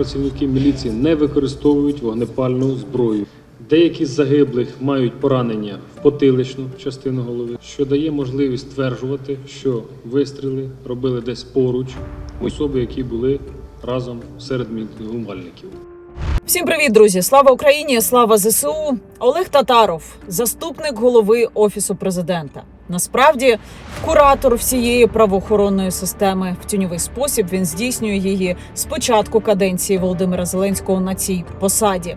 працівники міліції не використовують вогнепальну зброю. Деякі з загиблих мають поранення в потиличну частину голови, що дає можливість стверджувати, що вистріли робили десь поруч особи, які були разом серед мітингувальників. Всім привіт, друзі! Слава Україні! Слава ЗСУ! Олег Татаров, заступник голови офісу президента. Насправді, куратор всієї правоохоронної системи в тіньовий спосіб він здійснює її з початку каденції Володимира Зеленського на цій посаді.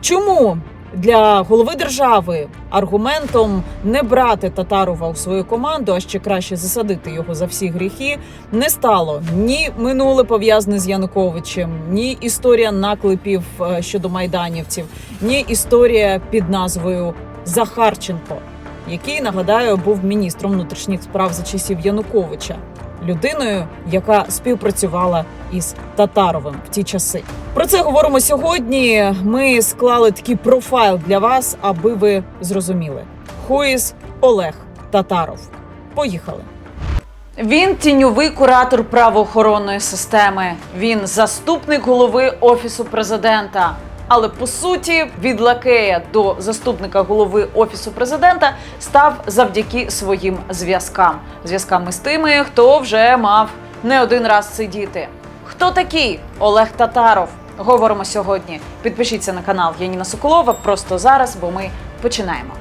Чому для голови держави аргументом не брати Татарова у свою команду, а ще краще засадити його за всі гріхи, не стало ні минуле пов'язане з Януковичем, ні історія наклепів е, щодо майданівців, ні історія під назвою Захарченко, який нагадаю був міністром внутрішніх справ за часів Януковича, людиною, яка співпрацювала із Татаровим в ті часи. Про це говоримо сьогодні. Ми склали такий профайл для вас, аби ви зрозуміли. Is Олег Татаров. Поїхали. Він тіньовий куратор правоохоронної системи. Він заступник голови офісу президента. Але по суті, від лакея до заступника голови офісу президента став завдяки своїм зв'язкам, зв'язками з тими, хто вже мав не один раз сидіти. Хто такий Олег Татаров? Говоримо сьогодні. Підпишіться на канал Яніна Соколова просто зараз, бо ми починаємо.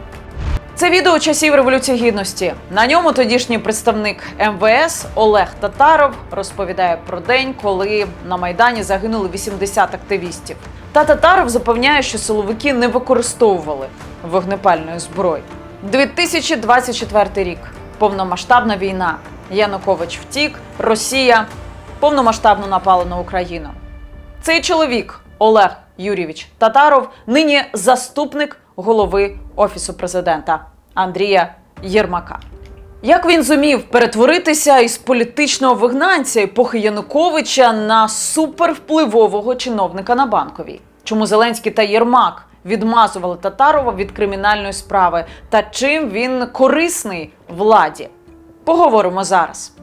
Це відео часів Революції Гідності. На ньому тодішній представник МВС Олег Татаров розповідає про день, коли на майдані загинули 80 активістів. Та Татаров запевняє, що силовики не використовували вогнепальної зброї. 2024 рік. Повномасштабна війна. Янукович втік, Росія повномасштабно напала на Україну. Цей чоловік Олег Юрійович Татаров нині заступник голови офісу президента Андрія Єрмака. Як він зумів перетворитися із політичного вигнанця епохи Януковича на супервпливового чиновника на банковій? Чому Зеленський та Єрмак відмазували Татарова від кримінальної справи? Та чим він корисний владі? Поговоримо зараз.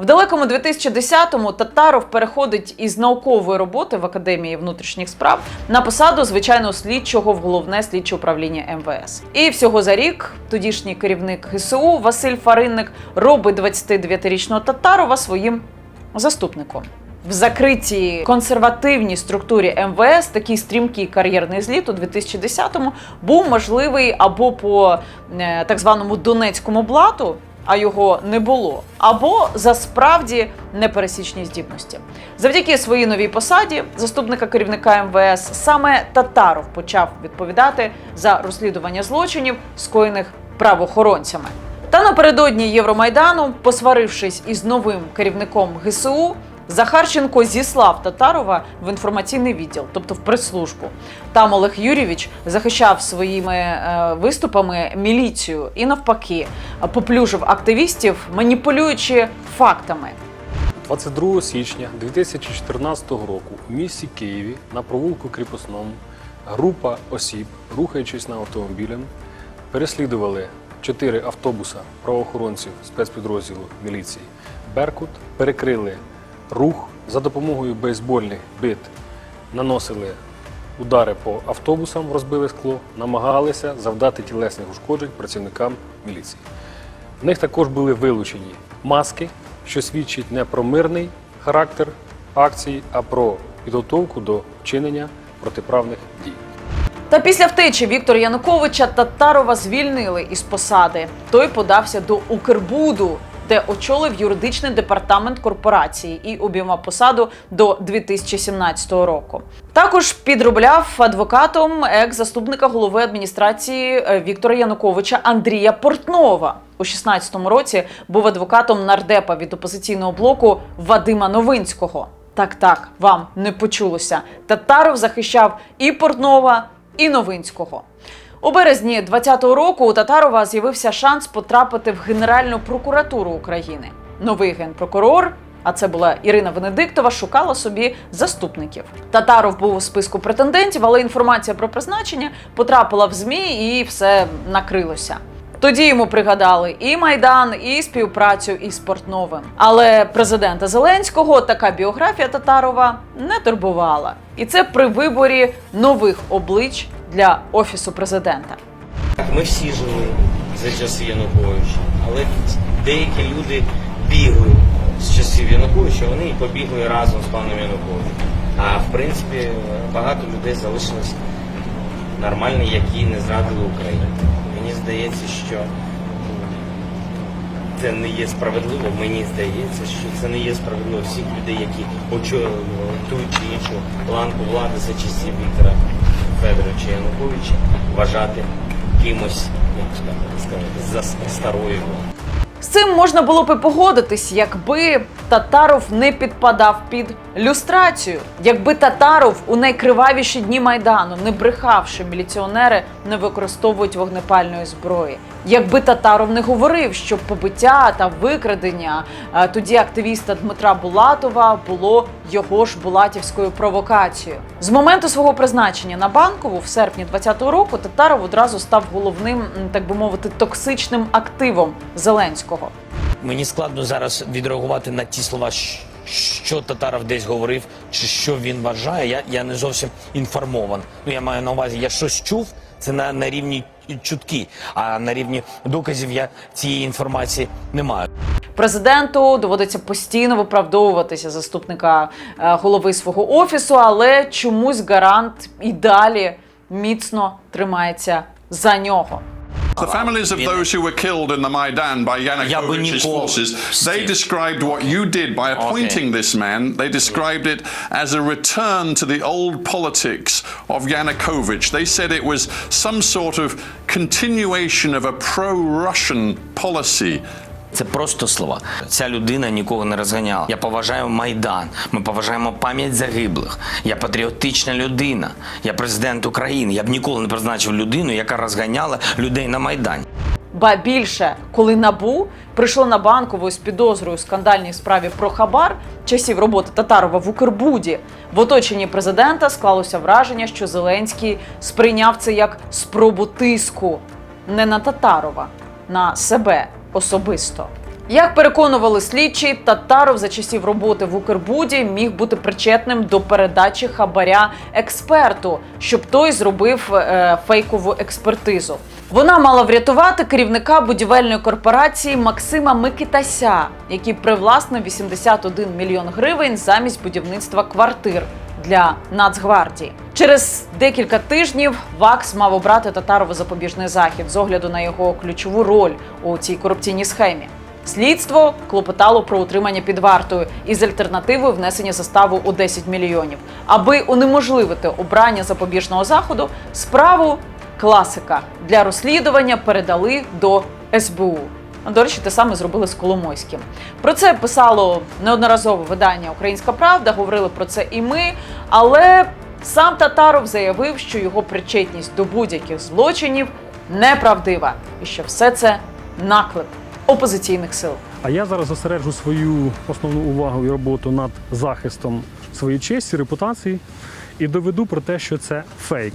В далекому 2010-му Татаров переходить із наукової роботи в Академії внутрішніх справ на посаду звичайного слідчого в головне слідче управління МВС. І всього за рік тодішній керівник ГСУ Василь Фаринник робить 29-річного Татарова своїм заступником. В закритій консервативній структурі МВС такий стрімкий кар'єрний зліт у 2010-му був можливий або по е, так званому Донецькому блату, а його не було, або за справді непересічні здібності. Завдяки своїй новій посаді заступника керівника МВС саме Татаров почав відповідати за розслідування злочинів, скоєних правоохоронцями. Та напередодні Євромайдану, посварившись із новим керівником ГСУ, Захарченко зіслав Татарова в інформаційний відділ, тобто в прес-службу. Там Олег Юрійович захищав своїми е, виступами міліцію і навпаки поплюжив активістів, маніпулюючи фактами. 22 січня 2014 року у місті Києві на провулку Кріпосному група осіб, рухаючись на автомобілем, переслідували чотири автобуса правоохоронців спецпідрозділу міліції Беркут, перекрили рух за допомогою бейсбольних бит, наносили удари по автобусам, розбили скло, намагалися завдати тілесних ушкоджень працівникам міліції. В них також були вилучені маски, що свідчить не про мирний характер акції, а про підготовку до вчинення протиправних дій. Та після втечі Віктора Януковича Татарова звільнили із посади. Той подався до Укрбуду, де очолив юридичний департамент корпорації і обіймав посаду до 2017 року. Також підробляв адвокатом екс-заступника голови адміністрації е, Віктора Януковича Андрія Портнова. У 16-му році був адвокатом нардепа від опозиційного блоку Вадима Новинського. Так, так, вам не почулося. Татаров захищав і Портнова, і Новинського. У березні 2020 року у Татарова з'явився шанс потрапити в Генеральну прокуратуру України. Новий генпрокурор, а це була Ірина Венедиктова, шукала собі заступників. Татаров був у списку претендентів, але інформація про призначення потрапила в ЗМІ і все накрилося. Тоді йому пригадали і майдан, і співпрацю із Портновим. Але президента Зеленського така біографія Татарова не турбувала. І це при виборі нових облич для офісу президента. Ми всі жили за часів Януковича, але деякі люди бігли з часів Януковича, вони і побігли разом з паном Януковичем. А в принципі багато людей залишилось нормальні, які не зрадили Україну. Мені здається, що це не є справедливо. Мені здається, що це не є справедливо всіх людей, які очолювали ту чи іншу ланку влади за часів Віктора Федоровича Януковича вважати кимось, як сказати, за старою. З цим можна було б і погодитись, якби Татаров не підпадав під люстрацію, якби Татаров у найкривавіші дні майдану, не брехав, що міліціонери не використовують вогнепальної зброї. Якби Татаров не говорив, що побиття та викрадення е, тоді активіста Дмитра Булатова було його ж булатівською провокацією. З моменту свого призначення на банкову в серпні 2020 року Татаров одразу став головним, так би мовити, токсичним активом Зеленського. Мені складно зараз відреагувати на ті слова, що Татаров десь говорив, чи що він вважає. Я, я не зовсім інформований. Ну я маю на увазі, я щось чув. Це на, на рівні чутки, а на рівні доказів я цієї інформації не маю. Президенту доводиться постійно виправдовуватися заступника е, голови свого офісу, але чомусь гарант і далі міцно тримається за нього. The families of those who were killed in the Maidan by Yanukovych's forces, they described what you did by appointing this man. They described it as a return to the old politics of Yanukovych. They said it was some sort of continuation of a pro-Russian policy. Це просто слова. Ця людина нікого не розганяла. Я поважаю майдан. Ми поважаємо пам'ять загиблих. Я патріотична людина. Я президент України. Я б ніколи не призначив людину, яка розганяла людей на майдані. Ба більше, коли набу прийшло на банкову з підозрою скандальній справі про хабар часів роботи Татарова в Укрбуді, в оточенні президента склалося враження, що Зеленський сприйняв це як спробу тиску не на Татарова, на себе особисто. Як переконували слідчі, Татаров за часів роботи в Укрбуді міг бути причетним до передачі хабаря експерту, щоб той зробив е, фейкову експертизу. Вона мала врятувати керівника будівельної корпорації Максима Микитася, який привласнив 81 мільйон гривень замість будівництва квартир для Нацгвардії. Через декілька тижнів ВАКС мав обрати Татарова запобіжний захід з огляду на його ключову роль у цій корупційній схемі. Слідство клопотало про утримання під вартою із альтернативою внесення заставу у 10 мільйонів. Аби унеможливити обрання запобіжного заходу, справу класика для розслідування передали до СБУ. До речі, те саме зробили з Коломойським. Про це писало неодноразово видання Українська Правда, говорили про це і ми. Але сам Татаров заявив, що його причетність до будь-яких злочинів неправдива, і що все це наклеп опозиційних сил. А я зараз зосереджу свою основну увагу і роботу над захистом своєї честі, репутації і доведу про те, що це фейк.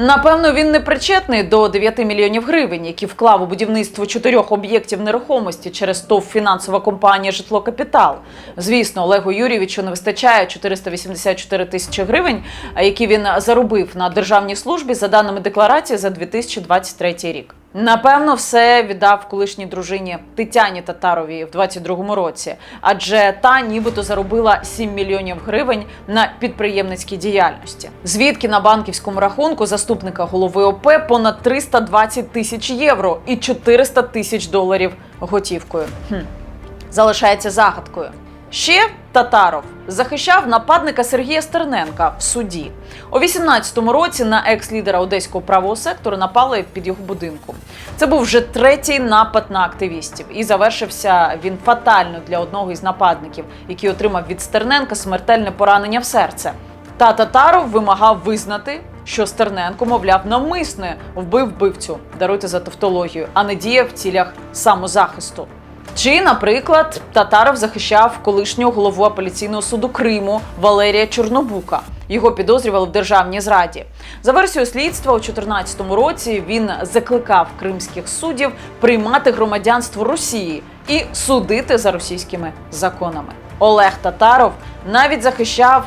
Напевно, він не причетний до 9 мільйонів гривень, які вклав у будівництво чотирьох об'єктів нерухомості через ТОВ фінансова компанія Житло Капітал. Звісно, Олегу Юрійовичу не вистачає 484 тисячі гривень, які він заробив на державній службі за даними декларації за 2023 рік. Напевно, все віддав колишній дружині Тетяні Татаровій в 22-му році, адже та нібито заробила 7 мільйонів гривень на підприємницькій діяльності. Звідки на банківському рахунку заступника голови ОП понад 320 тисяч євро і 400 тисяч доларів готівкою. Хм. Залишається загадкою. Ще Татаров захищав нападника Сергія Стерненка в суді. У 18-му році на екс-лідера одеського правого сектору напали під його будинком. Це був вже третій напад на активістів, і завершився він фатально для одного із нападників, який отримав від Стерненка смертельне поранення в серце. Та Татаров вимагав визнати, що Стерненко, мовляв, навмисне вбив вбивцю, даруйте за тавтологію, а не діяв в цілях самозахисту. Чи, наприклад, Татаров захищав колишнього голову апеляційного суду Криму Валерія Чорнобука, його підозрювали в державній зраді. За версією слідства, у 2014 році він закликав кримських суддів приймати громадянство Росії і судити за російськими законами. Олег Татаров навіть захищав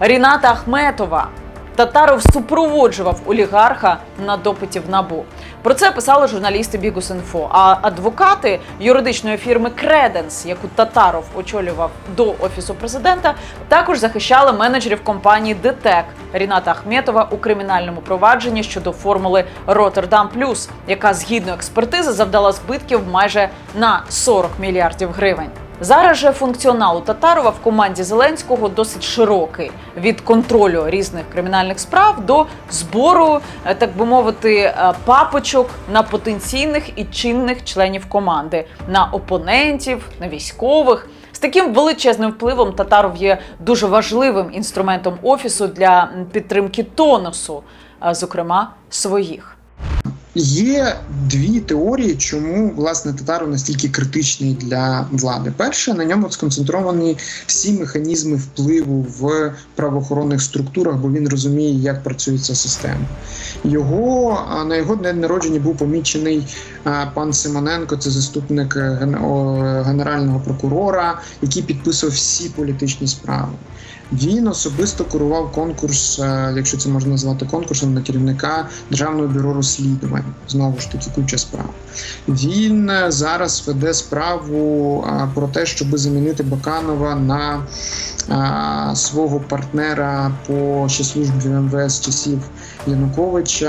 Ріната Ахметова. Татаров супроводжував олігарха на допиті в набу. Про це писали журналісти Бігус.Інфо. А адвокати юридичної фірми Креденс, яку Татаров очолював до офісу президента, також захищали менеджерів компанії ДТЕК Ріната Ахметова у кримінальному провадженні щодо формули Роттердам Плюс, яка згідно експертизи завдала збитків майже на 40 мільярдів гривень. Зараз же функціонал Татарова в команді Зеленського досить широкий від контролю різних кримінальних справ до збору, е, так би мовити, е, папочок на потенційних і чинних членів команди, на опонентів, на військових. З таким величезним впливом Татаров є дуже важливим інструментом офісу для підтримки тонусу, е, зокрема своїх. Є дві теорії, чому власне Татаров настільки критичний для влади. Перше, на ньому сконцентровані всі механізми впливу в правоохоронних структурах, бо він розуміє, як працює ця система. Його на його день народження був помічений пан Симоненко, це заступник е, генерального прокурора, який підписував всі політичні справи. Він особисто курував конкурс, е, якщо це можна назвати конкурсом на керівника Державного бюро розслідувань. Знову ж таки, куча справ. Він е, зараз веде справу е, про те, щоб замінити Баканова на свого партнера по ще службі МВС часів Януковича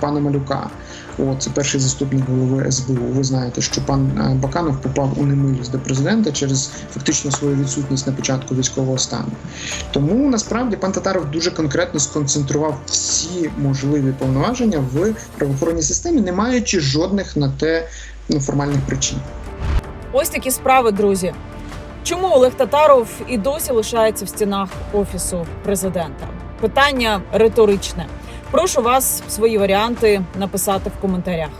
пана Малюка. О, це перший заступник голови СБУ. Ви знаєте, що пан е, Баканов попав у немилість до президента через фактично свою відсутність на початку військового стану. Тому насправді пан Татаров дуже конкретно сконцентрував всі можливі повноваження в правоохоронній системі, не маючи жодних на те ну, формальних причин. Ось такі справи, друзі. Чому Олег Татаров і досі лишається в стінах офісу президента? Питання риторичне. Прошу вас свої варіанти написати в коментарях.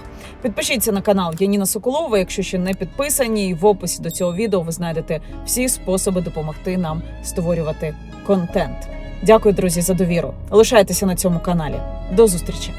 Підпишіться на канал Яніна Соколова, якщо ще не підписані. І в описі до цього відео ви знайдете всі способи допомогти нам створювати контент. Дякую, друзі, за довіру. Лишайтеся на цьому каналі. До зустрічі!